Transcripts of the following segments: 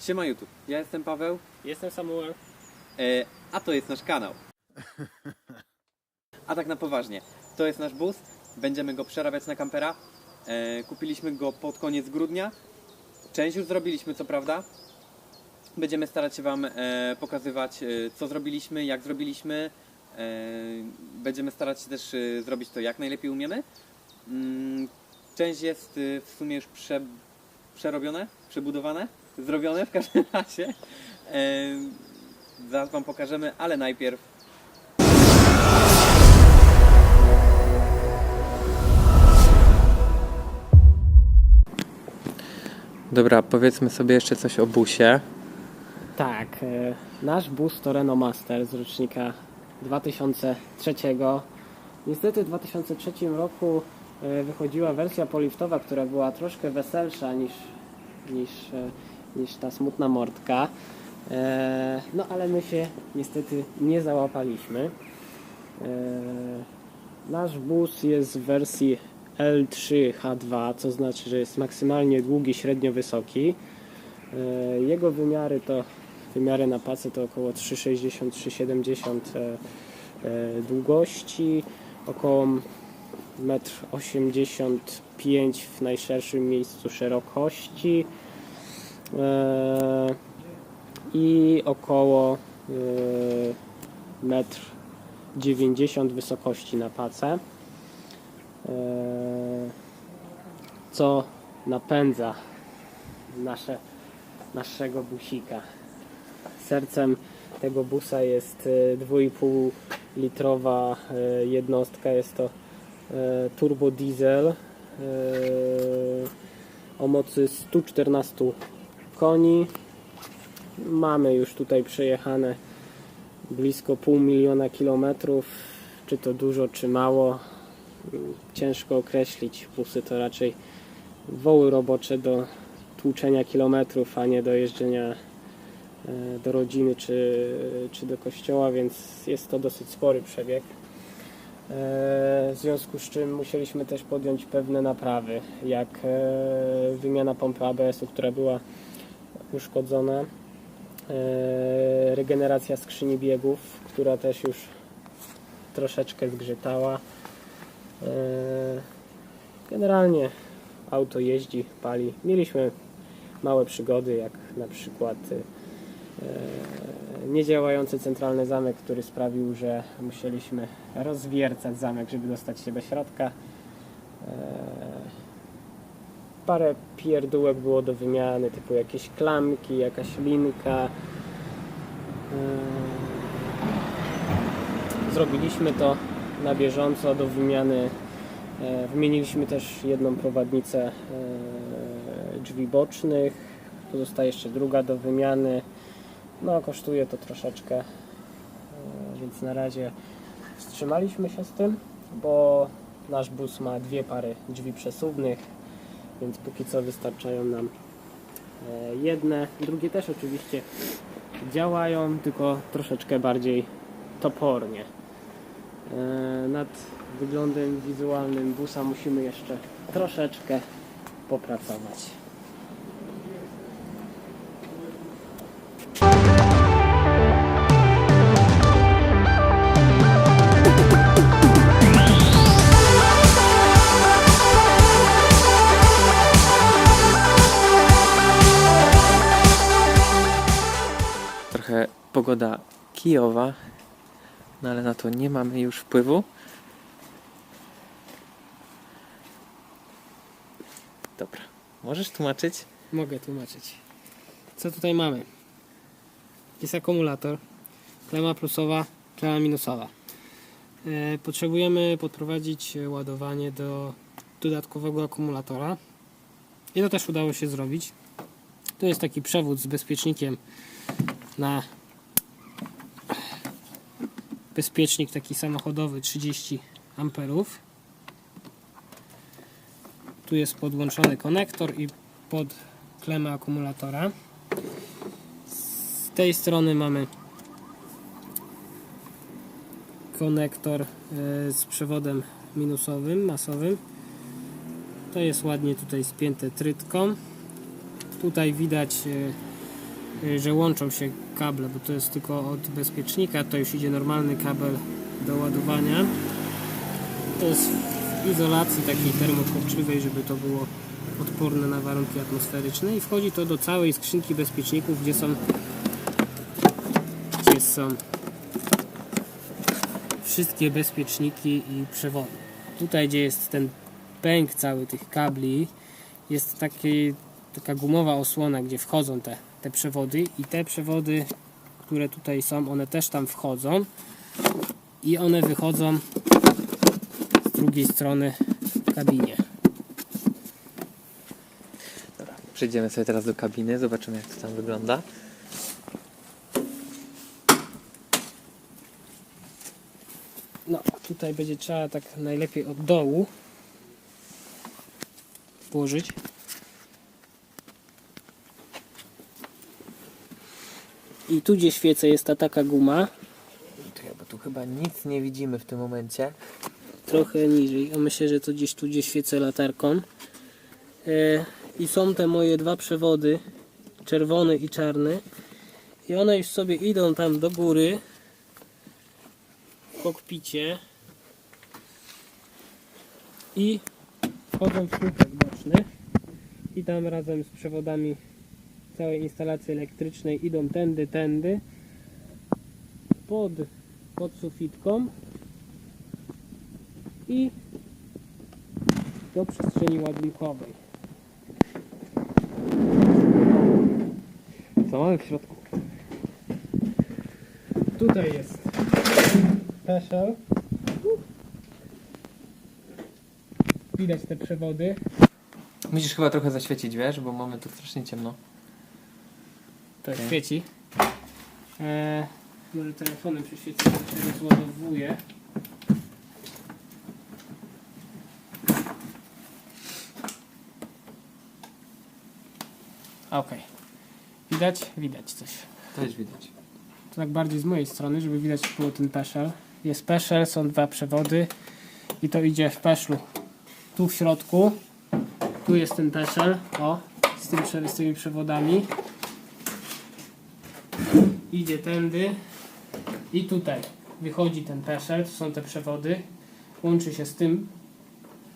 Siema YouTube, ja jestem Paweł, Jestem Samuel. e, a to jest nasz kanał. A tak na poważnie, to jest nasz bus, będziemy go przerabiać na kampera. E, kupiliśmy go pod koniec grudnia. Część już zrobiliśmy, co prawda. Będziemy starać się Wam e, pokazywać, e, co zrobiliśmy, jak zrobiliśmy. E, będziemy starać się też e, zrobić to jak najlepiej umiemy. Mm, część jest e, w sumie już prze, przerobione, przebudowane, zrobione w każdym razie. Zaraz Wam pokażemy, ale najpierw Dobra, powiedzmy sobie jeszcze coś o busie. Tak, e, nasz bus to Renault Master z rocznika 2003. Niestety w 2003 roku e, wychodziła wersja poliftowa, która była troszkę weselsza niż, niż, e, niż ta smutna mordka. E, No ale my się niestety nie załapaliśmy. E, Nasz bus jest w wersji L3H2, co znaczy, że jest maksymalnie długi, średnio wysoki. E, Jego wymiary to wymiary na pacy to około 3,60-3,70 e, e, długości, około 1,85 m w najszerszym miejscu szerokości i około e, 1,90 m wysokości na pacę. E, Co napędza nasze naszego busika. Sercem tego busa jest e, 2,5 litrowa e, jednostka. Jest to e, turbo diesel e, o mocy 114 koni. Mamy już tutaj przejechane blisko pół miliona kilometrów. Czy to dużo, czy mało? Ciężko określić. Busy to raczej woły robocze do tłuczenia kilometrów, a nie do jeżdżenia e, do rodziny czy, czy do kościoła, więc jest to dosyć spory przebieg. E, W związku z czym musieliśmy też podjąć pewne naprawy, jak e, wymiana pompy ABS-u, która była uszkodzona, e, regeneracja skrzyni biegów, która też już troszeczkę zgrzytała. E, Generalnie auto jeździ, pali. Mieliśmy małe przygody, jak na przykład e, niedziałający centralny zamek, który sprawił, że musieliśmy rozwiercać zamek, żeby dostać się do środka. Parę pierdółek było do wymiany, typu jakieś klamki, jakaś linka. E, zrobiliśmy to na bieżąco do wymiany E, Wymieniliśmy też jedną prowadnicę e, drzwi bocznych. Pozostaje jeszcze druga do wymiany. No, kosztuje to troszeczkę, więc na razie wstrzymaliśmy się z tym, bo nasz bus ma dwie pary drzwi przesuwnych, więc póki co wystarczają nam e, jedne. Drugie też oczywiście działają, tylko troszeczkę bardziej topornie. E, Nad wyglądem wizualnym busa musimy jeszcze troszeczkę popracować. Pogoda kijowa, no ale na to nie mamy już wpływu. Dobra, możesz tłumaczyć? Mogę tłumaczyć. Co tutaj mamy? Jest akumulator, klema plusowa, klema minusowa. E, Potrzebujemy podprowadzić ładowanie do dodatkowego akumulatora. I to też udało się zrobić. To jest taki przewód z bezpiecznikiem na bezpiecznik taki samochodowy 30 amperów. Tu jest podłączony konektor i pod klemę akumulatora. Z tej strony mamy konektor e, z przewodem minusowym, masowym. To jest ładnie tutaj spięte trytką. Tutaj widać e, że łączą się kable, bo to jest tylko od bezpiecznika, to już idzie normalny kabel do ładowania. To jest w izolacji takiej termokurczywej, żeby to było odporne na warunki atmosferyczne i wchodzi to do całej skrzynki bezpieczników, gdzie są gdzie są wszystkie bezpieczniki i przewody. Tutaj, gdzie jest ten pęk cały tych kabli, jest taki, taka gumowa osłona, gdzie wchodzą te, te przewody i te przewody, które tutaj są, one też tam wchodzą i one wychodzą z drugiej strony w kabinie. Dobra, przejdziemy sobie teraz do kabiny, zobaczymy jak to tam wygląda. No, tutaj będzie trzeba tak najlepiej od dołu włożyć. I tu gdzie świecę jest ta taka guma, bo tu chyba nic nie widzimy w tym momencie. trochę niżej. Myślę, że to gdzieś tu gdzie świecę latarką. E, I są te moje dwa przewody, czerwony i czarny. I one już sobie idą tam do góry w kokpicie i wchodzą w słupek boczny i tam razem z przewodami całej instalacji elektrycznej idą tędy, tędy pod, pod sufitką i do przestrzeni ładunkowej. Co mamy w środku? Tutaj jest peszel. Widać te przewody. Musisz chyba trochę zaświecić, wiesz, bo mamy tu strasznie ciemno. To Okej. świeci. E, może telefonem przyświecę, jak się rozładowuje. Okej. Widać? Widać coś. To już widać. To tak bardziej z mojej strony, żeby widać było ten peszel. Jest peszel, są dwa przewody i to idzie w peszlu. Tu w środku. Tu jest ten peszel. O, z, tym, z tymi przewodami. Idzie tędy. I tutaj wychodzi ten peszel. To są te przewody. Łączy się z tym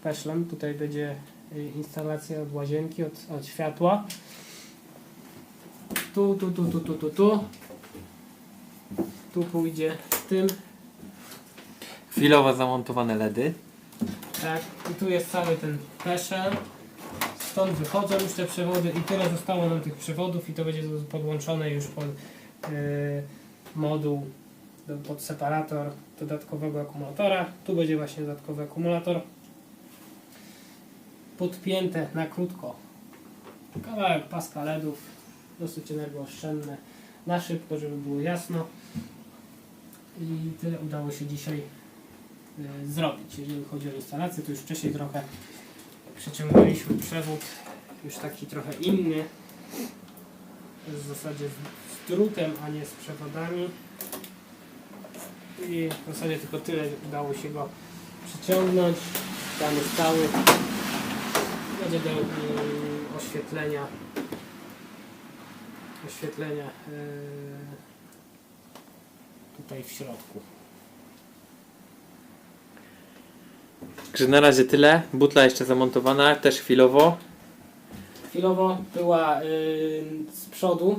peszlem. Tutaj będzie y, instalacja od łazienki, od, od światła. Tu, tu, tu, tu, tu, tu, tu. Tu pójdzie tym, Chwilowo zamontowane LEDy. tak, i tu jest cały ten peszel. Stąd wychodzą już te przewody i tyle zostało nam tych przewodów i to będzie podłączone już pod moduł, do- pod separator dodatkowego akumulatora. Tu będzie właśnie dodatkowy akumulator. Podpięte na krótko. Kawałek paska LEDów, dosyć energooszczędne, na szybko, żeby było jasno. I tyle udało się dzisiaj y, zrobić. Jeżeli chodzi o instalację, to już wcześniej trochę przeciągnęliśmy przewód, już taki trochę inny, w zasadzie z, drutem, a nie z przewodami. I w zasadzie tylko tyle udało się go przyciągnąć. Tam jest cały. Będzie do y, oświetlenia oświetlenia y, tutaj w środku. Także na razie tyle. Butla jeszcze zamontowana, też chwilowo. Chwilowo była y, z przodu,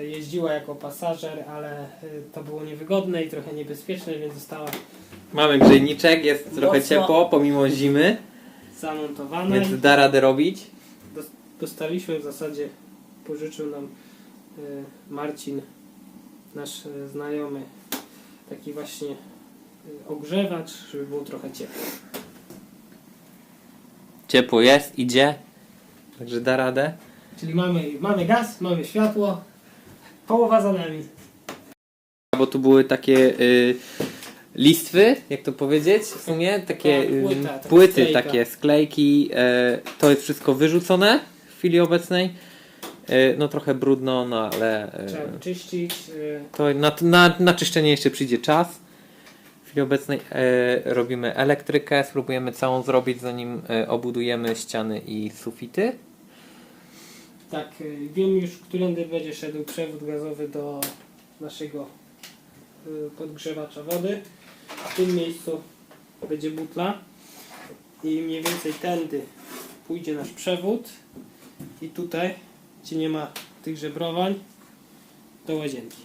y, jeździła jako pasażer, ale y, to było niewygodne i trochę niebezpieczne, więc została Mamy grzejniczek, jest trochę Mocno. ciepło pomimo zimy, zamontowana więc da radę robić. dostaliśmy w zasadzie, pożyczył nam y, Marcin, nasz y, znajomy, taki właśnie y, ogrzewacz, żeby było trochę ciepło. Ciepło jest, idzie. Także da radę. Czyli mamy, mamy gaz, mamy światło, połowa za nami. Bo tu były takie y, listwy, jak to powiedzieć w sumie, takie Tak, y, płyta, taka płyty, sklejka. takie sklejki. E, to jest wszystko wyrzucone w chwili obecnej. E, no trochę brudno, no ale e, Trzeba czyścić. y, to na, na, na czyszczenie jeszcze przyjdzie czas. W chwili obecnej e, robimy elektrykę, spróbujemy całą zrobić zanim e, obudujemy ściany i sufity. Tak, y, wiem już, którędy będzie szedł przewód gazowy do naszego y, podgrzewacza wody. W tym miejscu będzie butla i mniej więcej tędy pójdzie nasz przewód i tutaj, gdzie nie ma tych żebrowań, do łazienki.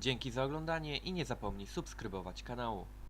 Dzięki za oglądanie i nie zapomnij subskrybować kanału.